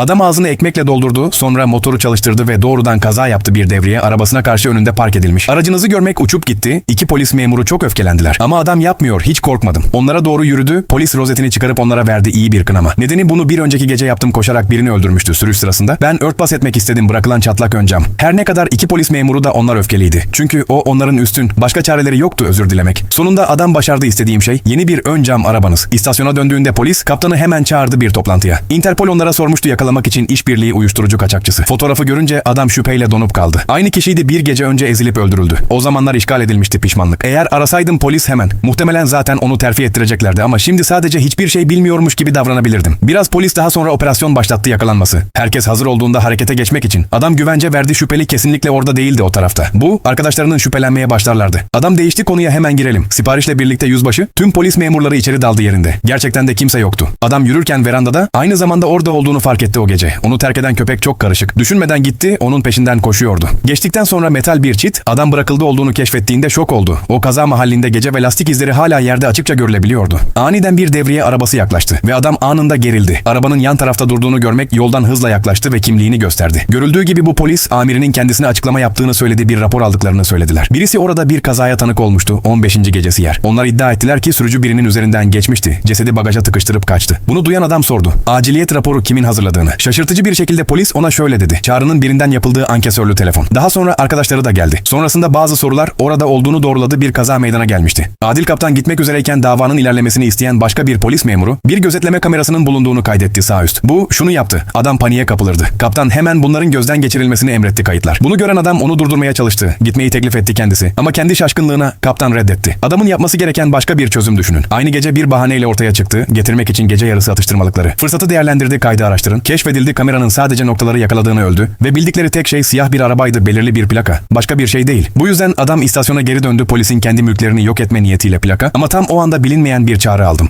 Adam ağzını ekmekle doldurdu, sonra motoru çalıştırdı ve doğrudan kaza yaptı bir devriye arabasına karşı önünde park edilmiş. Aracınızı görmek uçup gitti. İki polis memuru çok öfkelendiler. Ama adam yapmıyor, hiç korkmadım. Onlara doğru yürüdü, polis rozetini çıkarıp onlara verdi iyi bir kınama. Nedeni bunu bir önceki gece yaptım koşarak birini öldürmüştü sürüş sırasında. Ben örtbas etmek istedim bırakılan çatlak ön cam. Her ne kadar iki polis memuru da onlar öfkeliydi. Çünkü o onların üstün, başka çareleri yoktu özür dilemek. Sonunda adam başardı istediğim şey. Yeni bir ön cam arabanız. İstasyona döndüğünde polis kaptanı hemen çağırdı bir toplantıya. Interpol onlara sormuştu yakalamak için işbirliği uyuşturucu kaçakçısı. Fotoğrafı görünce adam şüpheyle donup kaldı. Aynı kişiydi bir gece önce ezilip öldürüldü. O zamanlar işgal edilmişti pişmanlık. Eğer arasaydım polis hemen. Muhtemelen zaten onu terfi ettireceklerdi ama şimdi sadece hiçbir şey bilmiyormuş gibi davranabilirdim. Biraz polis daha sonra operasyon başlattı yakalanması. Herkes hazır olduğunda harekete geçmek için. Adam güvence verdi şüpheli kesinlikle orada değildi o tarafta. Bu arkadaşlarının şüphelenmeye başlarlardı. Adam değişti konuya hemen girelim. Siparişle birlikte yüzbaşı tüm polis memurları içeri daldı yerinde. Gerçekten de kimse yoktu. Adam yürürken verandada aynı zamanda orada olduğunu fark etti o gece. Onu terk eden köpek çok karışık. Düşünmeden gitti onun peşinden koşuyordu. Geçtikten sonra metal bir çit adam bırakıldı olduğunu keşfettiğinde şok oldu. O kaza mahallinde gece ve lastik izleri hala yerde açıkça görülebiliyordu. Aniden bir devriye arabası yaklaştı ve adam anında gerildi. Arabanın yan tarafta durduğunu görmek yoldan hızla yaklaştı ve kimliğini gösterdi. Görüldüğü gibi bu polis amirinin kendisine açıklama yaptığını söyledi bir rapor aldıklarını söylediler. Birisi orada bir kazaya tanık olmuştu 15. gecesi yer. Onlar iddia ettiler ki sürücü birinin üzerinden geçmişti. Cesedi bagaja tıkıştırıp kaçtı. Bunu duyan adam sordu. Aciliyet raporu kimin hazırladığını. Şaşırtıcı bir şekilde polis ona şöyle dedi. Çağrının birinden yapıldığı ankesörlü telefon. Daha sonra arkadaşları da geldi. Sonrasında bazı sorular orada olduğunu doğruladı bir kaza meydana gelmişti. Adil kaptan gitmek üzereyken davanın ilerlemesini isteyen başka bir polis memuru bir gözetleme kamerasının bulunduğunu kaydetti sağ üst. Bu şunu yaptı. Adam paniğe kapılırdı. Kaptan hemen bunların gözden geçirilmesini emretti kayıtlar. Bunu gören adam onu durdurmaya çalıştı. Gitmeyi teklif etti kendisi. Ama kendi şaşkınlığına kaptan reddetti. Adamın yapması gereken başka bir çözüm düşünün. Aynı gece bir bahaneyle ortaya çıktı. Getirmek için gece yarısı atıştırmalıkları. Fırsatı değerlendirdi kaydı araştırın. Keşfedildi kameranın sadece noktaları yakaladığını öldü. Ve bildikleri tek şey siyah bir arabaydı belirli bir plaka. Başka bir şey değil. Bu yüzden adam istasyona geri döndü polisin kendi mülklerini yok etme niyetiyle plaka. Ama tam o anda bilinmeyen bir çağrı aldım.